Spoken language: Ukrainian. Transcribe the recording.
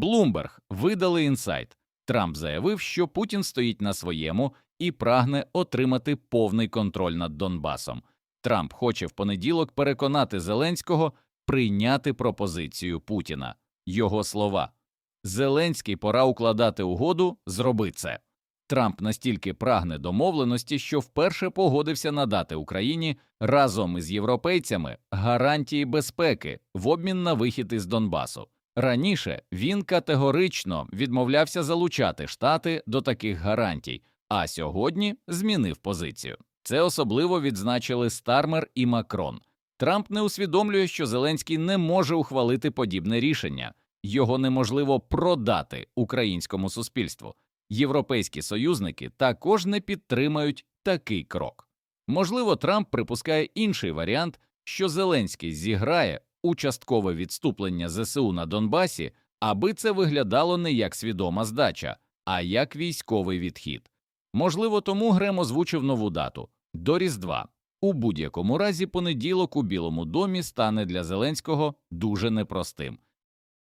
Блумберг видали інсайт. Трамп заявив, що Путін стоїть на своєму і прагне отримати повний контроль над Донбасом. Трамп хоче в понеділок переконати Зеленського прийняти пропозицію Путіна. Його слова Зеленський пора укладати угоду, зроби це. Трамп настільки прагне домовленості, що вперше погодився надати Україні разом із європейцями гарантії безпеки в обмін на вихід із Донбасу. Раніше він категорично відмовлявся залучати штати до таких гарантій, а сьогодні змінив позицію. Це особливо відзначили Стармер і Макрон. Трамп не усвідомлює, що Зеленський не може ухвалити подібне рішення, його неможливо продати українському суспільству. Європейські союзники також не підтримають такий крок. Можливо, Трамп припускає інший варіант, що Зеленський зіграє у часткове відступлення ЗСУ на Донбасі, аби це виглядало не як свідома здача, а як військовий відхід. Можливо, тому Грем озвучив нову дату до Різдва. У будь-якому разі понеділок у Білому домі стане для Зеленського дуже непростим.